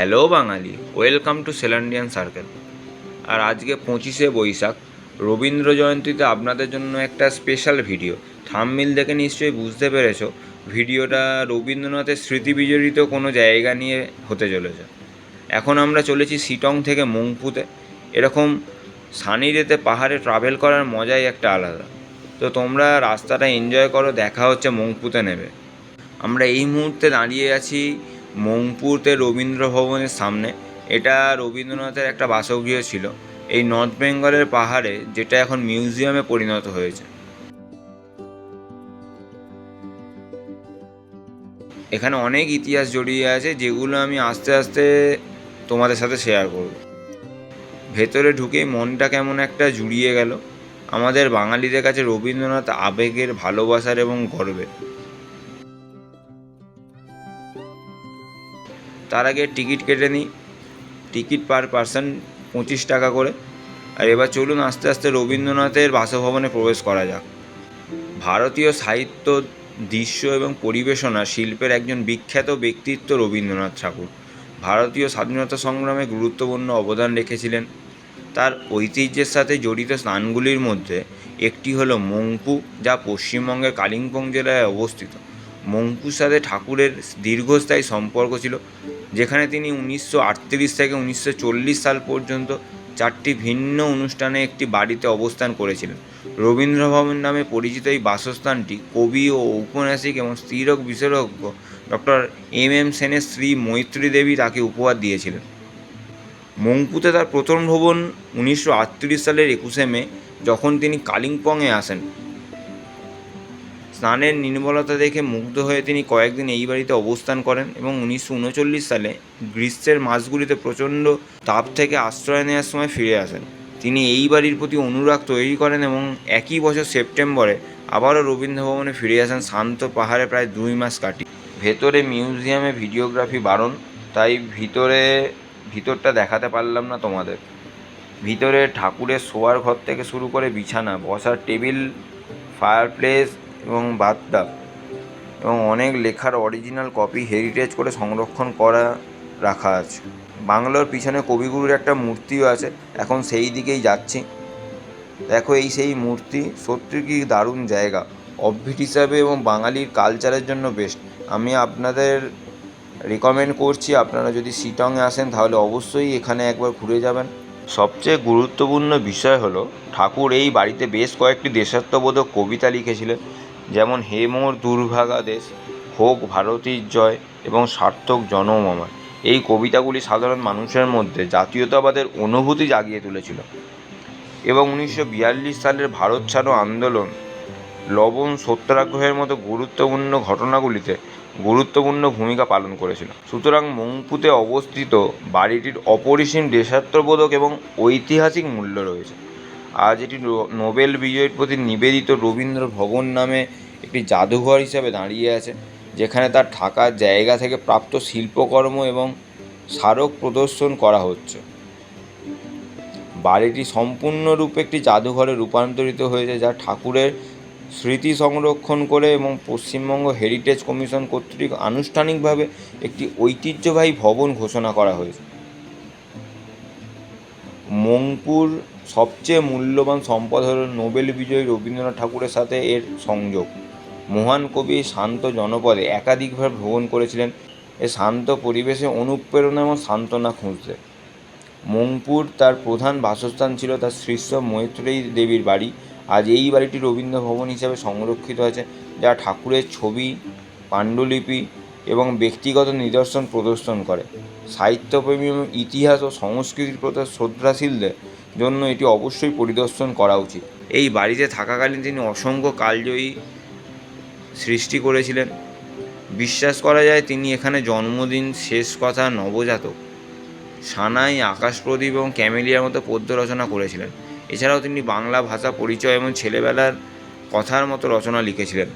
Hello Bangali, welcome to সেলান্ডিয়ান circle. আর আজকে পঁচিশে বৈশাখ, রবীন্দ্র জয়ন্তীতে আপনাদের জন্য একটা স্পেশাল ভিডিও। থামমিল দেখে নিশ্চয়ই বুঝতে পেরেছ, ভিডিওটা রবীন্দ্রনাথের স্মৃতি বিজড়িত কোনো জায়গা নিয়ে হতে চলেছে। এখন আমরা চলেছি সিটং থেকে মংপুতে এরকম সানি রেতে পাহাড়ে ট্রাভেল করার মজাই একটা আলাদা। তো তোমরা রাস্তাটা এনজয় করো, দেখা হচ্ছে মংপুতে নেবে। আমরা এই মুহূর্তে দাঁড়িয়ে আছি মংপুরতে রবীন্দ্র ভবনের সামনে। এটা রবীন্দ্রনাথের একটা বাসগৃহ ছিল। এই নর্থ বেঙ্গলের পাহাড়ে যেটা এখন মিউজিয়ামে পরিণত হয়েছে। এখানে অনেক ইতিহাস জড়িয়ে আছে, যেগুলো আমি আস্তে আস্তে তোমাদের সাথে শেয়ার করব। ভেতরে ঢুকেই মনটা কেমন একটা জুড়িয়ে গেল। আমাদের বাঙালিদের কাছে রবীন্দ্রনাথ আবেগের, ভালোবাসার এবং গর্বের। তার আগে টিকিট কেটে নিই। টিকিট পার পার্সন পঁচিশ টাকা করে। আর এবার চলুন আস্তে আস্তে রবীন্দ্রনাথের বাসভবনে প্রবেশ করা যাক। ভারতীয় সাহিত্য, দৃশ্য এবং পরিবেশনা শিল্পের একজন বিখ্যাত ব্যক্তিত্ব রবীন্দ্রনাথ ঠাকুর। ভারতীয় স্বাধীনতা সংগ্রামে গুরুত্বপূর্ণ অবদান রেখেছিলেন। তার ঐতিহ্যের সাথে জড়িত স্থানগুলির মধ্যে একটি হলো মংপু, যা পশ্চিমবঙ্গের কালিম্পং জেলায় অবস্থিত। মংপুর সাথে ঠাকুরের দীর্ঘস্থায়ী সম্পর্ক ছিল, যেখানে তিনি উনিশশো আটত্রিশ থেকে উনিশশো চল্লিশ সাল পর্যন্ত চারটি ভিন্ন অনুষ্ঠানে একটি বাড়িতে অবস্থান করেছিলেন। রবীন্দ্র ভবন নামে পরিচিত এই বাসস্থানটি কবি ও ঔপন্যাসিক এবং স্ত্রীরোগ বিশেষজ্ঞ ডক্টর এম এম সেনের স্ত্রী মৈত্রী দেবী তাকে উপহার দিয়েছিলেন। মঙ্কুতে তার প্রথম ভবন উনিশশো আটত্রিশ সালের একুশে মে, যখন তিনি কালিম্পংয়ে আসেন। স্নানের নির্মলতা দেখে মুগ্ধ হয়ে তিনি কয়েকদিন এই বাড়িতে অবস্থান করেন এবং উনিশশো উনচল্লিশ সালে গ্রীষ্মের মাসগুলিতে প্রচণ্ড তাপ থেকে আশ্রয় নেওয়ার সময় ফিরে আসেন। তিনি এই বাড়ির প্রতি অনুরাগ তৈরি করেন এবং একই বছর সেপ্টেম্বরে আবারও রবীন্দ্র ভবনে ফিরে আসেন শান্ত পাহাড়ে প্রায় দুই মাস কাটি ভেতরে মিউজিয়ামে ভিডিওগ্রাফি বারণ তাই ভিতরে, ভিতরটা দেখাতে পারলাম না তোমাদের। ভিতরে ঠাকুরের শোয়ার ঘর থেকে শুরু করে বিছানা, বসার টেবিল ফায়ারপ্লেস এবং বাথটাব এবং অনেক লেখার অরিজিনাল কপি হেরিটেজ করে সংরক্ষণ করা রাখা আছে। বাংলোর পিছনে কবিগুরুর একটা মূর্তিও আছে। এখন সেই দিকেই যাচ্ছি। দেখো এই সেই মূর্তি সত্যি কি দারুণ জায়গা। অফবিট হিসাবে এবং বাঙালির কালচারের জন্য বেস্ট আমি আপনাদের রেকমেন্ড করছি, আপনারা যদি শিটংয়ে আসেন তাহলে অবশ্যই এখানে একবার ঘুরে যাবেন। সবচেয়ে গুরুত্বপূর্ণ বিষয় হলো, ঠাকুর এই বাড়িতে বেশ কয়েকটি দেশাত্মবোধক কবিতা লিখেছিলেন। যেমন হে মোর দুর্ভাগা দেশ, হোক ভারতীর জয় এবং সার্থক জনম আমার। এই কবিতাগুলি সাধারণ মানুষের মধ্যে জাতীয়তাবাদের অনুভূতি জাগিয়ে তুলেছিল। এবং উনিশশো বিয়াল্লিশ সালের ভারত ছাড়ো আন্দোলন লবণ সত্যাগ্রহের মতো গুরুত্বপূর্ণ ঘটনাগুলিতে গুরুত্বপূর্ণ ভূমিকা পালন করেছিল। সুতরাং মংপুতে অবস্থিত বাড়িটির অপরিসীম দেশাত্মবোধক এবং ঐতিহাসিক মূল্য রয়েছে। আজ এটি নোবেল বিজয়ীর প্রতি নিবেদিত রবীন্দ্র ভবন নামে একটি জাদুঘর হিসাবে দাঁড়িয়ে আছে যেখানে তার থাকার জায়গা থেকে প্রাপ্ত শিল্পকর্ম এবং স্মারক প্রদর্শন করা হচ্ছে। বাড়িটি সম্পূর্ণরূপে একটি জাদুঘরে রূপান্তরিত হয়েছে, যা ঠাকুরের স্মৃতি সংরক্ষণ করে এবং পশ্চিমবঙ্গ হেরিটেজ কমিশন কর্তৃক আনুষ্ঠানিকভাবে একটি ঐতিহ্যবাহী ভবন ঘোষণা করা হয়েছে। মংপুর সবচেয়ে মূল্যবান সম্পদ হল নোবেল বিজয়ী রবীন্দ্রনাথ ঠাকুরের সাথে এর সংযোগ। মহান কবি শান্ত জনপদে একাধিকবার ভ্রমণ করেছিলেন। এ শান্ত পরিবেশে অনুপ্রেরণা এবং সান্ত্বনা খুঁজতে। মংপুর তার প্রধান বাসস্থান ছিল তার শিষ্য মৈত্রেয়ী দেবীর বাড়ি। আজ এই বাড়িটি রবীন্দ্র ভবন হিসাবে সংরক্ষিত আছে যা ঠাকুরের ছবি, পাণ্ডুলিপি এবং ব্যক্তিগত নিদর্শন প্রদর্শন করে। সাহিত্যপ্রেমী এবং ইতিহাস ও সংস্কৃতির প্রতি শ্রদ্ধাশীলদের জন্য এটি অবশ্যই পরিদর্শন করা উচিত। এই বাড়িতে থাকাকালীন তিনি অসংখ্য কালজয়ী সৃষ্টি করেছিলেন। বিশ্বাস করা যায় তিনি এখানে জন্মদিন, শেষ কথা, নবজাতক, সানাই আকাশপ্রদীপ এবং ক্যামেলিয়ার মতো পদ্য রচনা করেছিলেন। এছাড়াও তিনি বাংলা ভাষা পরিচয় এবং ছেলেবেলার কথার মতো রচনা লিখেছিলেন।